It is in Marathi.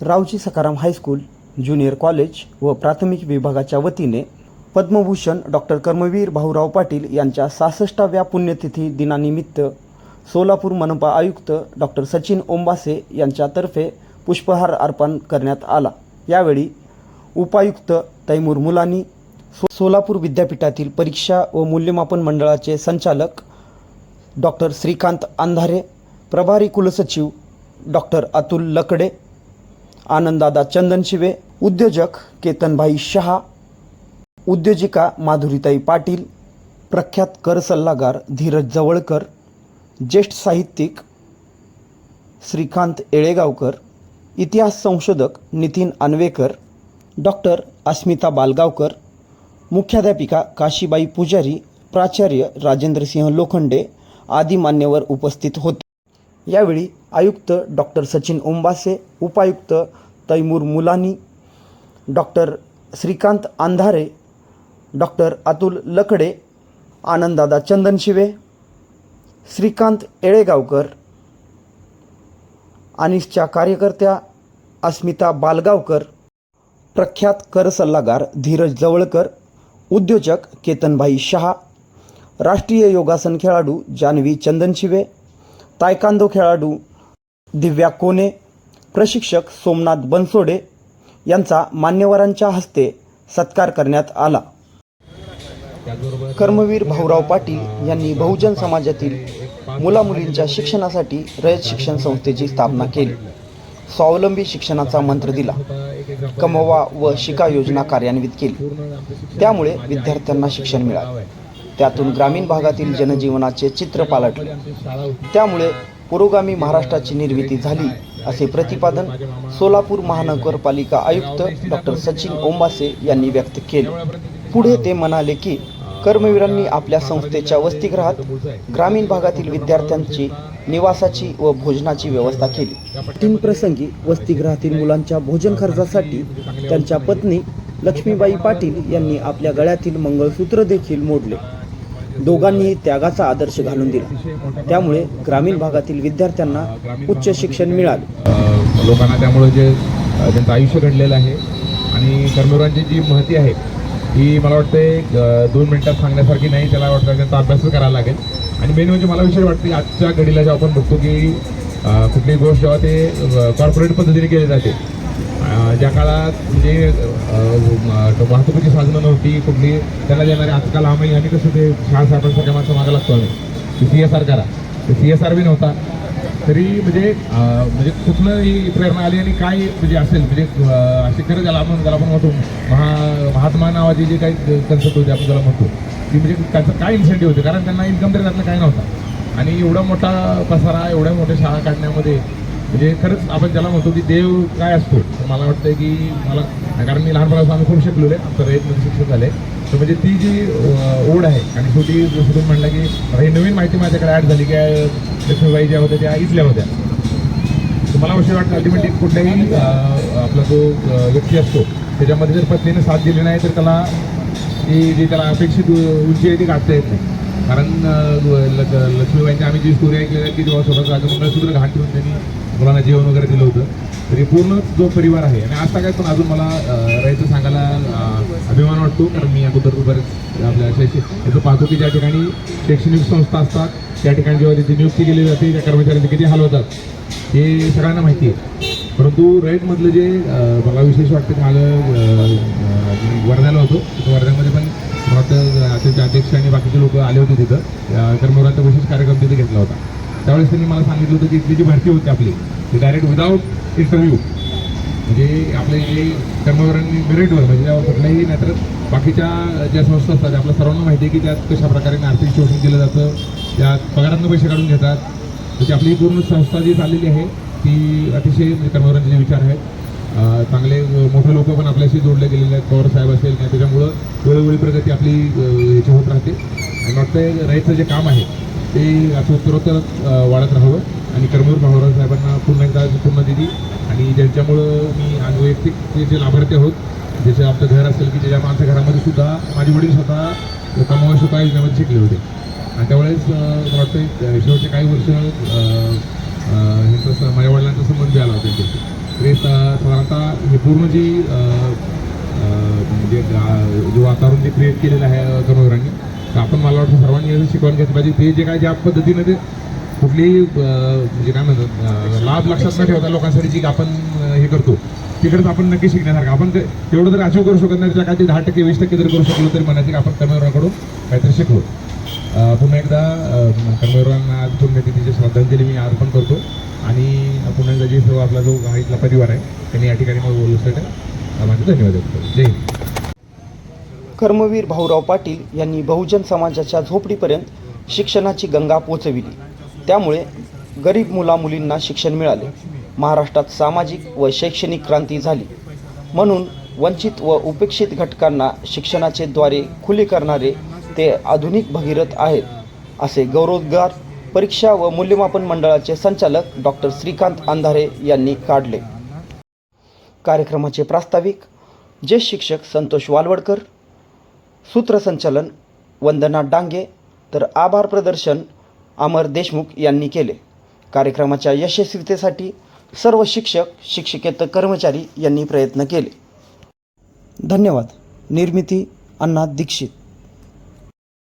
Raoji Sakharam high school junior college व प्राथमिक विभागाच्या वतीने पद्मभूषण डॉक्टर कर्मवीर भाऊराव पाटील यांच्या सहासष्टाव्या पुण्यतिथी दिनानिमित्त सोलापूर मनपा आयुक्त डॉक्टर सचिन ओंबासे यांच्यातर्फे पुष्पहार अर्पण करण्यात आला. यावेळी उपायुक्त तैमूर मुलानी सो सोलापूर विद्यापीठातील परीक्षा व मूल्यमापन मंडळाचे संचालक डॉक्टर श्रीकांत अंधारे प्रभारी कुलसचिव डॉक्टर अतुल लकडे आनंददादा चंदनशिवे उद्योजक केतनभाई शहा उद्योजिका माधुरीताई पाटील प्रख्यात कर सल्लागार धीरज जवळकर ज्येष्ठ साहित्यिक श्रीकांत येळेगावकर इतिहास संशोधक नितीन अन्वेकर डॉक्टर अस्मिता बालगावकर मुख्याध्यापिका काशीबाई पुजारी प्राचार्य राजेंद्रसिंह लोखंडे आदी मान्यवर उपस्थित होते. यावेळी आयुक्त डॉक्टर सचिन ओंबासे उपायुक्त तैमूर मुलानी डॉक्टर श्रीकांत अंधारे डॉक्टर अतुल लकडे आनंददादा चंदनशिवे श्रीकांत येळेगावकर अनिसच्या कार्यकर्त्या अस्मिता बालगावकर प्रख्यात कर सल्लागार धीरज जवळकर उद्योजक केतनभाई शहा राष्ट्रीय योगासन खेळाडू जान्हवी चंदनशिवे तायकांदो खेळाडू दिव्या कोने प्रशिक्षक सोमनाथ बनसोडे यांचा मान्यवरांच्या हस्ते सत्कार करण्यात आला. कर्मवीर भाऊराव पाटील यांनी बहुजन समाजातील मुलामुलींच्या शिक्षणासाठी रयत शिक्षण संस्थेची स्थापना केली. स्वावलंबी शिक्षणाचा मंत्र दिला. कमवा व शिका योजना कार्यान्वित केली. त्यामुळे विद्यार्थ्यांना शिक्षण मिळाले. त्यातून ग्रामीण भागातील जनजीवनाचे चित्र पालटले. त्यामुळे पुरोगामी महाराष्ट्राची निर्मिती झाली. असे प्रतिपादन सोलापूर महानगरपालिका आयुक्त डॉक्टर सचिन ओंबासे यांनी व्यक्त केले. पुढे ते म्हणाले की कर्मवीरांनी आपल्या संस्थेच्या वसतिगृहात ग्रामीण भागातील विद्यार्थ्यांची निवासाची व भोजनाची व्यवस्था केली. तीन प्रसंगी वसतिगृहातील मुलांच्या भोजन खर्चासाठी त्यांच्या पत्नी लक्ष्मीबाई पाटील यांनी आपल्या गळ्यातील मंगळसूत्र देखील मोडले. दोघांनीही त्यागाचा आदर्श घालून दिला. त्यामुळे ग्रामीण भागातील विद्यार्थ्यांना उच्च शिक्षण मिळाले. लोकांना त्यामुळे जे त्यांचं आयुष्य घडलेलं आहे आणि कर्मवीरांची जी महती आहे ही मला वाटते दोन मिनिटात सांगण्यासारखी नाही त्याला वाटतं त्यांचा अभ्यासच करायला लागेल. आणि मेन म्हणजे मला विषय वाटते आजच्या घडीला जेव्हा आपण बघतो की कुठली कुठलीही गोष्ट जेव्हा ते कॉर्पोरेट पद्धतीने केली जाते ज्या काळात म्हणजे वाहतुकीची साधनं नव्हती कुठली त्याला देणारे आजकाल आम्ही आणि कसं ते शाळा साहेबांसारख्या माणसं मागं लागतो आम्ही. सी एस आर करा. सी एस आर बी नव्हता. तरी म्हणजे म्हणजे कुठनं ही प्रेरणा आली आणि काय म्हणजे असेल म्हणजे अशी असे खरं त्याला आपण त्याला आपण म्हणतो महा महात्मा नावाची जे काही कन्सेप्ट होते आपण त्याला म्हणतो ती म्हणजे त्याचं काय इन्सेंटिव्ह होते? कारण त्यांना इन्कम तरी त्यातलं काय नव्हता. आणि एवढा मोठा पसारा एवढ्या मोठ्या शाळा काढण्यामध्ये म्हणजे खरंच आपण ज्याला म्हणतो की देव काय असतो तर मला वाटतं की मला कारण मी लहानपणापासून आम्ही खूप शिकलेलो आहे आमचं रयतमध्ये म्हणजे शिक्षण झाले तर म्हणजे ती जी ओढ आहे आणि शेवटी दुसरून म्हणलं की हे नवीन माहिती माझ्याकडे ॲड झाली की लक्ष्मीबाई ज्या होत्या त्या इथल्या होत्या. तर मला असे वाटतं अल्टिमेटली कुठल्याही आपला जो व्यक्ती असतो त्याच्यामध्ये जर पत्नीने साथ दिली नाही तर त्याला ती जी त्याला अपेक्षित उंची आहे ती गाठता येत नाही. कारण ल- लक्ष्मीबाईंची आम्ही जी स्टोरी ऐकलेली आहे की जेव्हा स्वतःचं राजमंगळसूत्र घाण ठेवून त्यांनी मुलांना जेवण वगैरे दिलं होतं. तरी पूर्ण जो परिवार आहे आणि आता काय पण अजून मला राहायचं सांगायला अभिमान वाटतो. कारण मी अगोदर बरेच आपल्या शैक्षणिक याचं पाहतो की ज्या ठिकाणी शैक्षणिक संस्था असतात त्या ठिकाणी जेव्हा तिथे नियुक्ती केली जाते त्या कर्मचाऱ्यांचे किती हाल होतात हे सगळ्यांना माहिती आहे. परंतु रयतमधलं जे मला विशेष वाटतं की आलं वर्ध्याला होतो. वर्ध्यामध्ये पण मला वाटतं अध्यक्ष आणि बाकीचे लोक आले होते तिथं. अं, विशेष कार्यक्रम तिथे घेतला होता. त्यावेळेस त्यांनी मला सांगितलं होतं की इथली जी भरती होती आपली ती डायरेक्ट विदाऊट इंटरव्ह्यू म्हणजे आपले जे कर्मवीरांनी मेरिटवर म्हणजे कुठल्याही नाहीतर बाकीच्या ज्या संस्था असतात आपल्या सर्वांना माहिती आहे की त्यात कशा प्रकारे आर्थिक शोषण केलं जातं त्यात पगारांना पैसे काढून घेतात. त्याची आपली ही पूर्ण संस्था जी चाललेली आहे ती अतिशय म्हणजे कर्मवीरांचे जे विचार आहेत चांगले मोठे लोक पण आपल्याशी जोडले गेलेले आहेत पवार साहेब असेल नाही त्याच्यामुळं वेळोवेळी प्रगती आपली ह्याची होत राहते. आणि वाटतं रयतचं जे काम आहे ते असं उत्तरोत्तर वाढत राहावं. आणि कर्मवीर भाऊराव साहेबांना पुन्हा एकदा पूर्ण दिली. आणि ज्यांच्यामुळं मी आज वैयक्तिक ते जे लाभार्थी आहोत जसे आमचं घर असेल की ज्याच्या आमच्या घरामध्ये सुद्धा माझे वडील स्वतः कमावश स्वतः योजनेमध्ये शिकले होते. आणि त्यावेळेस मला वाटतं शेवटचे काही वर्ष ह्यांचा माझ्या वडिलांचा संबंध आला होता त्यांच्याशी आता साधारणतः हे पूर्ण जी म्हणजे जे वातावरण जे क्रिएट केलेलं आहे कर्मवीरांनी तर आपण मला वाटतं सर्वांनी याचं शिकवण घेतलं पाहिजे. ते जे काय ज्या पद्धतीनं ते कुठलीही म्हणजे काय म्हणतात लाभ लक्षात न ठेवता लोकांसाठी जी आपण हे करतो तिकडेच आपण नक्की शिकण्यासारखं. आपण ते तेवढं तर अचीव करू शकत नाही त्याच्या काही दहा टक्के वीस टक्के जर करू शकलो तरी म्हणायचं की आपण कर्मवीरांकडून काहीतरी शिकलो. पुन्हा एकदा कर्मवीरांना आज पुण्यतिथीची श्रद्धांजली मी अर्पण करतो. आणि पुन्हा एकदा जे सर्व आपला जो हा इथला परिवार आहे त्यांनी या ठिकाणी मला बोलण्यासाठी माझे धन्यवाद जय हिंद. कर्मवीर भाऊराव पाटील यांनी बहुजन समाजाच्या झोपडीपर्यंत शिक्षणाची गंगा पोचविली. त्यामुळे गरीब मुलामुलींना शिक्षण मिळाले. महाराष्ट्रात सामाजिक व शैक्षणिक क्रांती झाली. म्हणून वंचित व उपेक्षित घटकांना शिक्षणाचे द्वारे खुले करणारे ते आधुनिक भगीरथ आहेत असे गौरवोद्गार परीक्षा व मूल्यमापन मंडळाचे संचालक डॉक्टर श्रीकांत अंधारे यांनी काढले. कार्यक्रमाचे प्रास्ताविक ज्येष्ठ शिक्षक संतोष वालवडकर सूत्रसंचालन वंदना डांगे तर आभार प्रदर्शन अमर देशमुख यांनी केले. कार्यक्रमाच्या यशस्वीतेसाठी सर्व शिक्षक शिक्षकेतर कर्मचारी यांनी प्रयत्न केले. धन्यवाद. निर्मिती अण्णा दीक्षित.